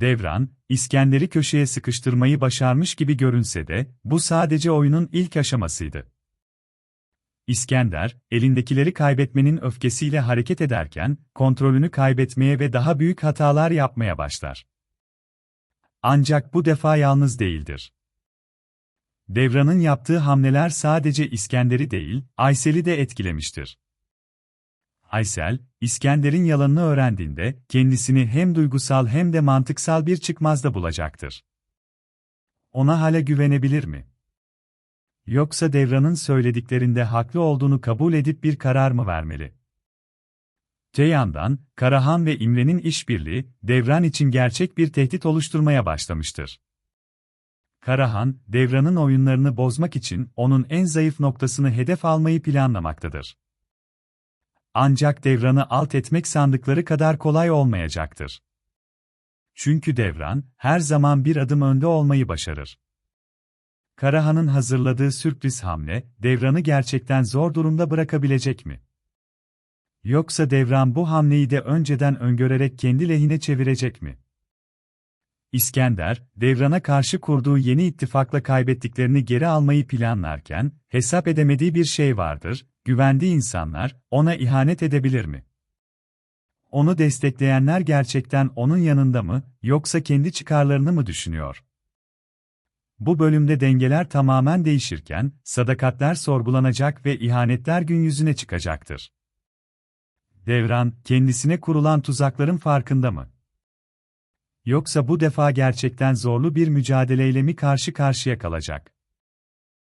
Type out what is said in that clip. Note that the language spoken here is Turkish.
Devran, İskender'i köşeye sıkıştırmayı başarmış gibi görünse de, bu sadece oyunun ilk aşamasıydı. İskender, elindekileri kaybetmenin öfkesiyle hareket ederken, kontrolünü kaybetmeye ve daha büyük hatalar yapmaya başlar. Ancak bu defa yalnız değildir. Devran'ın yaptığı hamleler sadece İskender'i değil, Aysel'i de etkilemiştir. Aysel, İskender'in yalanını öğrendiğinde, kendisini hem duygusal hem de mantıksal bir çıkmazda bulacaktır. Ona hala güvenebilir mi? Yoksa Devran'ın söylediklerinde haklı olduğunu kabul edip bir karar mı vermeli? Te Karahan ve İmre'nin işbirliği, Devran için gerçek bir tehdit oluşturmaya başlamıştır. Karahan, Devran'ın oyunlarını bozmak için onun en zayıf noktasını hedef almayı planlamaktadır. Ancak Devran'ı alt etmek sandıkları kadar kolay olmayacaktır. Çünkü Devran, her zaman bir adım önde olmayı başarır. Karahan'ın hazırladığı sürpriz hamle, Devran'ı gerçekten zor durumda bırakabilecek mi? Yoksa Devran bu hamleyi de önceden öngörerek kendi lehine çevirecek mi? İskender, Devran'a karşı kurduğu yeni ittifakla kaybettiklerini geri almayı planlarken, hesap edemediği bir şey vardır, güvendiği insanlar, ona ihanet edebilir mi? Onu destekleyenler gerçekten onun yanında mı, yoksa kendi çıkarlarını mı düşünüyor? Bu bölümde dengeler tamamen değişirken, sadakatler sorgulanacak ve ihanetler gün yüzüne çıkacaktır. Devran, kendisine kurulan tuzakların farkında mı? Yoksa bu defa gerçekten zorlu bir mücadeleyle mi karşı karşıya kalacak?